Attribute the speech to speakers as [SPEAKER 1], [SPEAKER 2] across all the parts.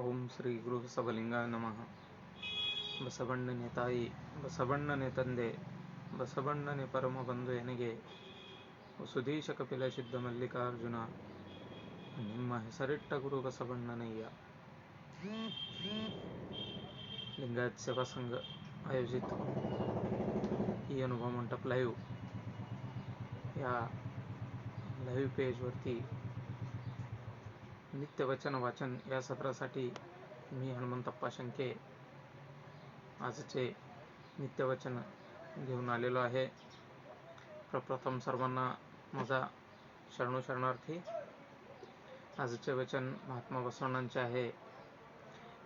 [SPEAKER 1] ಓಂ ಶ್ರೀ ಗುರು ಬಸವಲಿಂಗಾಯ ನಮಃ ಬಸವಣ್ಣನೆ ತಾಯಿ ಬಸವಣ್ಣನೆ ತಂದೆ ಬಸವಣ್ಣನೆ ಪರಮ ಬಂಧು ಎನಗೆ ಸುಧೀಶ ಕಪಿಲ ಸಿದ್ಧ ಮಲ್ಲಿಕಾರ್ಜುನ ನಿಮ್ಮ ಹೆಸರಿಟ್ಟ ಗುರು ಬಸವಣ್ಣನಯ್ಯ लिंगायत सेवा संघ आयोजित ई अनुभव मंडप लाईव्ह या लाईव्ह पेजवरती नित्यवचन वाचन या सत्रासाठी मी हनुमंतप्पा शंके आजचे नित्यवचन घेऊन आलेलो आहे. प्रप्रथम सर्वांना माझा शरणू शरणार्थी. आजचे वचन महात्मा बसवणांचे आहे.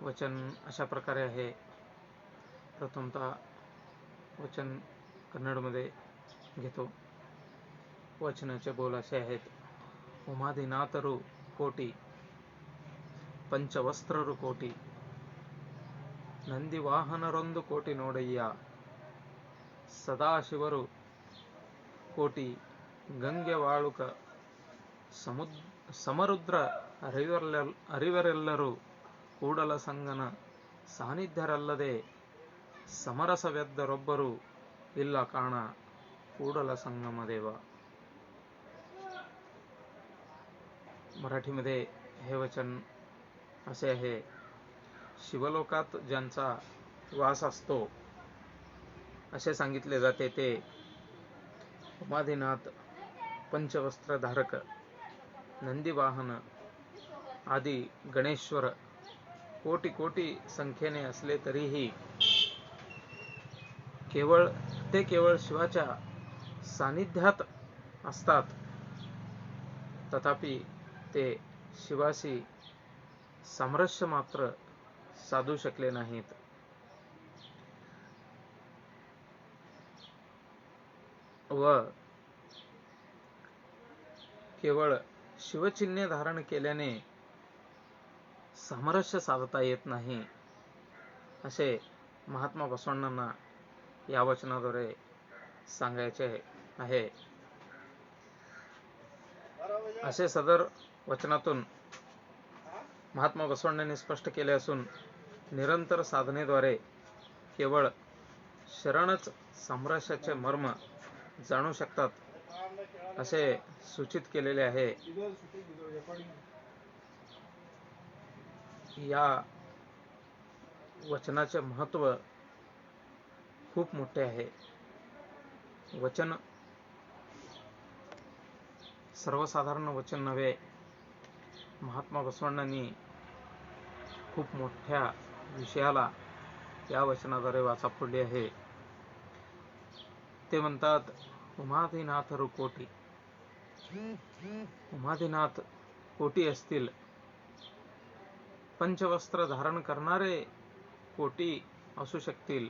[SPEAKER 1] वचन अशा प्रकारे आहे. प्रथमतः वचन कन्नडमध्ये घेतो. वचनाचे बोल असे आहेत. उमादिनातरू कोटी. ಪಂಚವಸ್ತ್ರರು ಕೋಟಿ ನಂದಿ ವಾಹನರೊಂದು ಕೋಟಿ ನೋಡಯ್ಯ ಸದಾಶಿವರು ಕೋಟಿ ಗಂಗೆ ವಾಳುಕ ಸಮುದ್ ಸಮರುದ್ರ ಅರಿವರೆಲ್ಲ ಅರಿವರೆಲ್ಲರೂ ಕೂಡಲ ಸಂಗನ ಸಾನ್ನಿಧ್ಯರಲ್ಲದೆ ಸಮರಸವೆದ್ದರೊಬ್ಬರು ಇಲ್ಲ ಕಾಣ ಕೂಡಲ संगम देव मराठीमध्ये हे वचन असे आहे. शिवलोकात ज्यांचा वास असतो असे सांगितले जाते ते उमाधिनाथ पंचवस्त्रधारक नंदीवाहन आदी गणेश्वर कोटी कोटी संख्येने असले तरीही केवळ ते केवळ शिवाच्या सानिध्यात असतात. तथापि ते शिवाशी सामरस्य मात्र साधू शकले नाहीत. व केवळ शिवचिन्हे धारण केल्याने सामरस्य साधता येत नाही असे महात्मा बसवण्णांना या वचनाद्वारे सांगायचे आहे. असे सदर वचनातून महात्मा बसवण्णांनी स्पष्ट केले असून निरंतर साधनेद्वारे केवळ शरणच साम्राज्याचे मर्म जाणू शकतात असे सूचित केलेले आहे. या वचनाचे महत्त्व खूप मोठे आहे. वचन सर्वसाधारण वचन नव्हे. महात्मा बसवण्णांनी खूप मोठ्या विषयाला या वचनाद्वारे वाचा फोडली आहे. ते म्हणतात उमादिनाथ रुकोटी उमादिनाथ कोटी असतील. पंचवस्त्र धारण करणारे कोटी असू शकतील.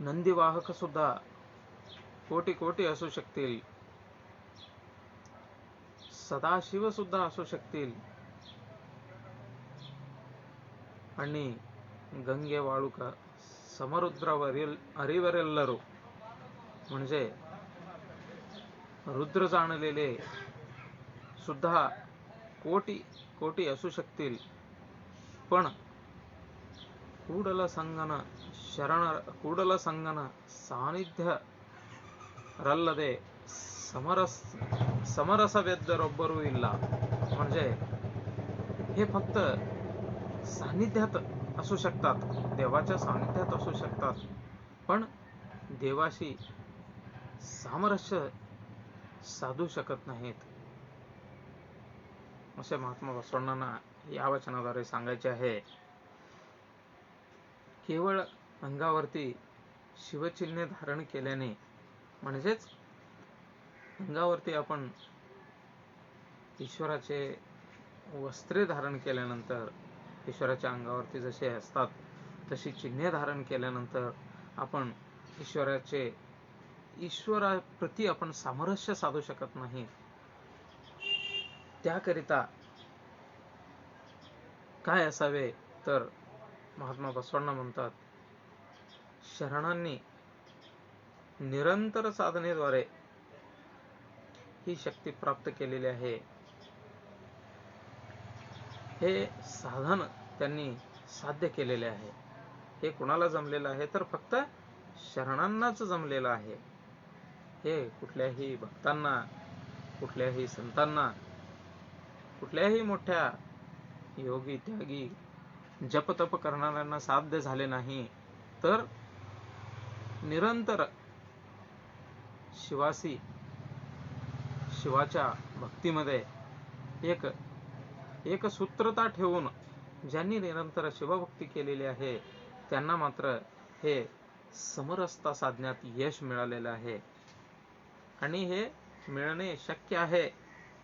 [SPEAKER 1] नंदीवाहक सुद्धा कोटी कोटी असू शकतील. सदाशिव सुद्धा असू शकतील. ಅಣಿ ಗಂಗೆ ವಾಳುಕ ಸಮರುದ್ರವರಿಲ್ ಅರಿವರೆಲ್ಲರೂ. म्हणजे रुद्र जाणलेले सुद्धा ಕೋಟಿ कोटी असू शकतील ಕೂಡಲ ಸಂಗನ ಶರಣ ಕೂಡಲ ಸಂಗನ ಸಾನ್ನಿಧ್ಯ ರಲ್ಲದೆ ಸಮರಸ, ಸಮರಸವೆದ್ದರೊಬ್ಬರೂ ಇಲ್ಲ. ಮುಂಜೆ ಹೇ ಭಕ್ತ सान्निध्यात असू शकतात. देवाच्या सान्निध्यात असू शकतात. पण देवाशी सामरस्य साधू शकत नाहीत. असे महात्मा बसवण्णांना या वचनाद्वारे सांगायचे आहे. केवळ अंगावरती शिवचिन्हे धारण केल्याने म्हणजेच अंगावरती आपण ईश्वराचे वस्त्रे धारण केल्यानंतर ईश्वराच्या अंगावरती जसे असतात तशी चिन्हे धारण केल्यानंतर आपण ईश्वराचे ईश्वराप्रती आपण सामरस्य साधू शकत नाही. त्याकरिता काय असावे तर महात्मा बसवण्णा म्हणतात शरणांनी निरंतर साधनेद्वारे ही शक्ती प्राप्त केलेली आहे. हे साधन त्यांनी साध्य केलेले आहे. हे कुणाला जमलेलं आहे? तर फक्त शरणांनाच जमलेलं आहे. हे कुठल्याही भक्तांना कुठल्याही संतांना कुठल्याही मोठ्या योगी त्यागी जपतप करणाऱ्यांना साध्य झाले नाही तर निरंतर शिवासी शिवाच्या भक्तीमध्ये एक एक सूत्रता ठेवून ज्यांनी निरंतर शिवभक्ती केलेली आहे त्यांना मात्र हे समरसता साधण्यात यश मिळालेलं आहे. आणि हे मिळणे शक्य आहे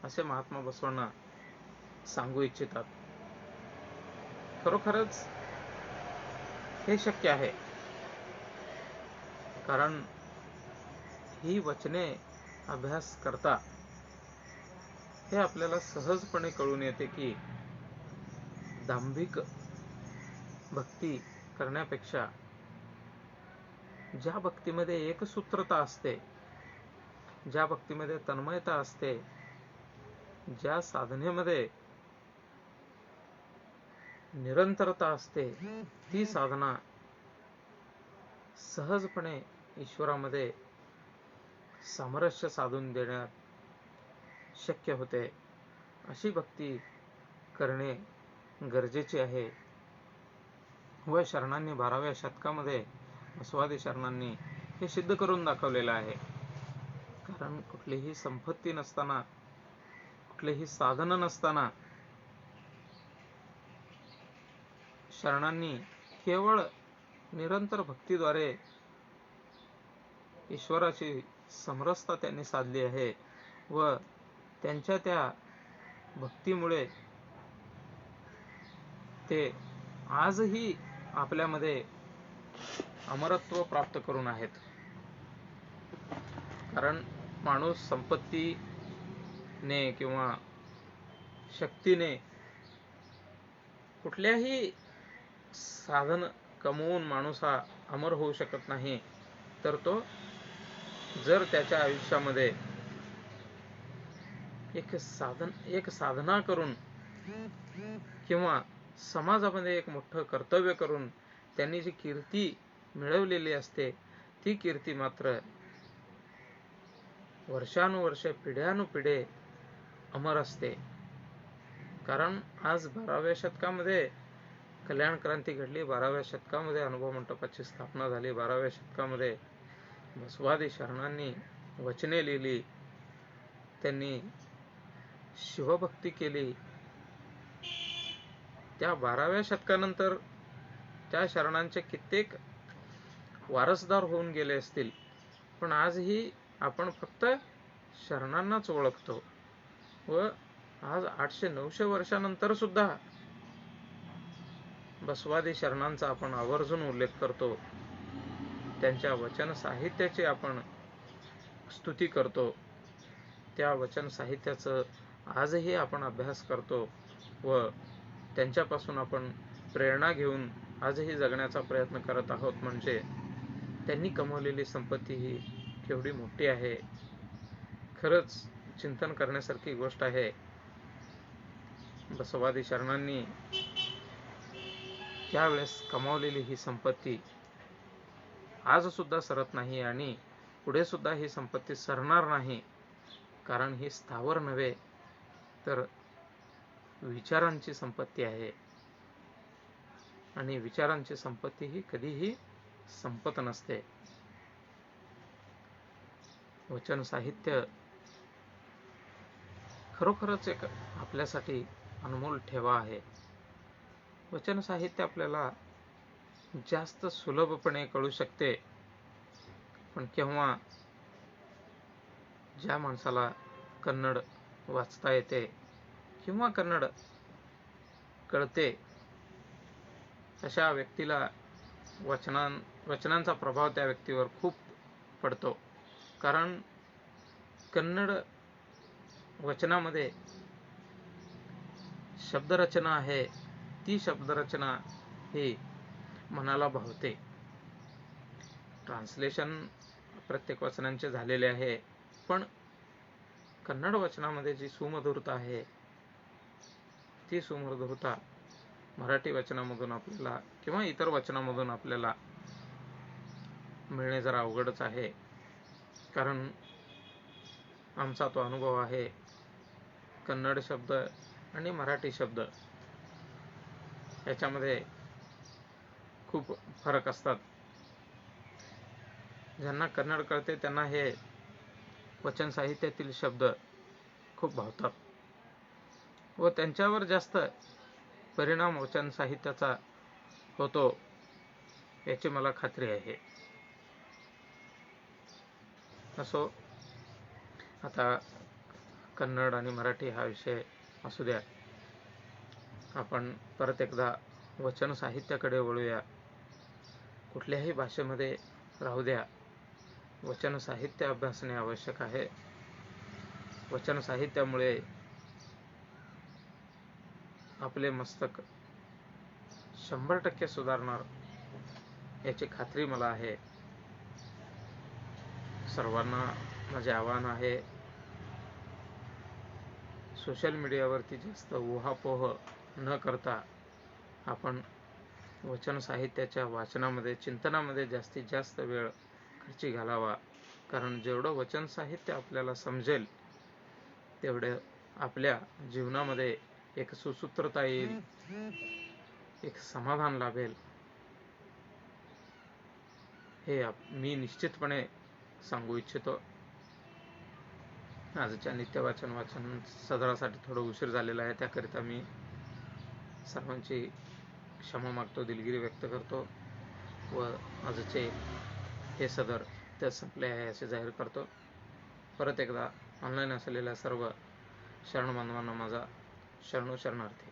[SPEAKER 1] असे महात्मा बसवांना सांगू इच्छितात. खरोखरच हे शक्य आहे. कारण ही वचने अभ्यास करता हे आपल्याला सहजपणे कळून येते की दांभिक भक्ती करण्यापेक्षा ज्या भक्तीमध्ये एकसूत्रता असते ज्या भक्तीमध्ये तन्मयता असते ज्या साधनेमध्ये निरंतरता असते ती साधना सहजपणे ईश्वरामध्ये सामरस्य साधून देण्यात शक्य होते. अशी भक्ती करणे गरजेचे आहे. व शरणांनी बाराव्या शतकामध्ये बसवादी शरणांनी हे सिद्ध करून दाखवलेलं आहे. कारण कुठलीही संपत्ती नसताना कुठलेही साधन नसताना शरणांनी केवळ निरंतर भक्तीद्वारे ईश्वराची समरसता त्यांनी साधली आहे व त्यांच्या त्या भक्तीमुळे ते आजही आपल्यामध्ये अमरत्व प्राप्त करून आहेत. कारण माणूस संपत्तीने किंवा शक्तीने कुठल्याही साधन कमवून माणूस हा अमर होऊ शकत नाही. तर तो जर त्याच्या आयुष्यामध्ये एक साधन एक साधना करून किंवा समाजामध्ये एक मोठं कर्तव्य करून त्यांनी जी कीर्ती मिळवलेली असते ती कीर्ती मात्र वर्षानुवर्ष पिढ्यानुपिढे अमर असते. कारण आज बाराव्या शतकामध्ये कल्याण क्रांती घडली बाराव्या शतकामध्ये अनुभव मंडपाची स्थापना झाली बाराव्या शतकामध्ये बसवादी शरणांनी वचने लिहिली त्यांनी शिवभक्ती केली. त्या बाराव्या शतकानंतर त्या शरणांचे कित्येक वारसदार होऊन गेले असतील. पण आजही आपण फक्त शरणांनाच ओळखतो व आज आठशे नऊशे वर्षानंतर सुद्धा बसवादी शरणांचा आपण आवर्जून उल्लेख करतो. त्यांच्या वचन साहित्याची आपण स्तुती करतो. त्या वचन साहित्याचं आजही आपण अभ्यास करतो व त्यांच्यापासून आपण प्रेरणा घेऊन आजही जगण्याचा प्रयत्न करत आहोत म्हणजे त्यांनी कमवलेली संपत्ती ही केवढी मोठी आहे. खरंच चिंतन करण्यासारखी गोष्ट आहे. बसवादी शरणांनी त्यावेळेस कमावलेली ही संपत्ती आज सुद्धा सरत नाही आणि पुढे सुद्धा ही संपत्ती सरणार नाही. कारण ही स्थावर नव्हे. तर विचारांची संपत्ती आहे. आणि विचारांची संपत्ती ही कधीही संपत नसते. वचन साहित्य खरोखरच एक आपल्यासाठी अनमोल ठेवा आहे. वचन साहित्य आपल्याला जास्त सुलभपणे कळू शकते. पण केव्हा ज्या माणसाला कन्नड वाचता येते. किंवा कन्नड कळते अशा व्यक्तीला वचनां वचनांचा प्रभाव त्या व्यक्तीवर खूप पडतो. कारण कन्नड वचनामध्ये शब्दरचना आहे. ती शब्दरचना ही मनाला भावते. ट्रान्सलेशन प्रत्येक वचनांचे झालेले आहे. पण कन्नड वचनामध्ये जी सुमधुरता आहे ती सुमधुरता मराठी वचनामधून आपल्याला किंवा इतर वचनामधून आपल्याला मिळणे जरा अवघडच आहे. कारण आमचा तो अनुभव आहे कन्नड शब्द आणि मराठी शब्द याच्यामध्ये खूप फरक असतात. ज्यांना कन्नड कळते त्यांना हे वचन साहित्यातील शब्द खूप भावतात व त्यांच्यावर जास्त परिणाम वचन साहित्याचा होतो याची मला खात्री आहे. असो आता कन्नड आणि मराठी हा विषय असू द्या. आपण परत एकदा वचन साहित्याकडे वळूया. कुठल्याही भाषेमध्ये राहू द्या. वचन साहित्य अभ्यासणे आवश्यक आहे. वचन साहित्यामुळे आपले मस्तक शंभर टक्के सुधारणार याची खात्री मला आहे. सर्वांना माझे आव्हान आहे. सोशल मीडियावरती जास्त उहापोह न करता आपण वचन साहित्याच्या वाचनामध्ये चिंतनामध्ये जास्तीत जास्त वेळ खर्ची घालावा. कारण जेवढं वचन साहित्य आपल्याला समजेल तेवढं आपल्या जीवनामध्ये एक सुसूत्रता येईल एक समाधान लाभेल. हे मी निश्चितपणे सांगू इच्छितो. आजच्या नित्यवाचन वाचन सदरासाठी थोडं उशीर झालेला आहे त्याकरिता मी सर्वांची क्षमा मागतो दिलगिरी व्यक्त करतो व आजचे हे सदर त्या संपले आहे असे जाहीर करतो. परत एकदा ऑनलाईन असलेल्या सर्व शरण बांधवांना माझा शरणू शरणार्थी.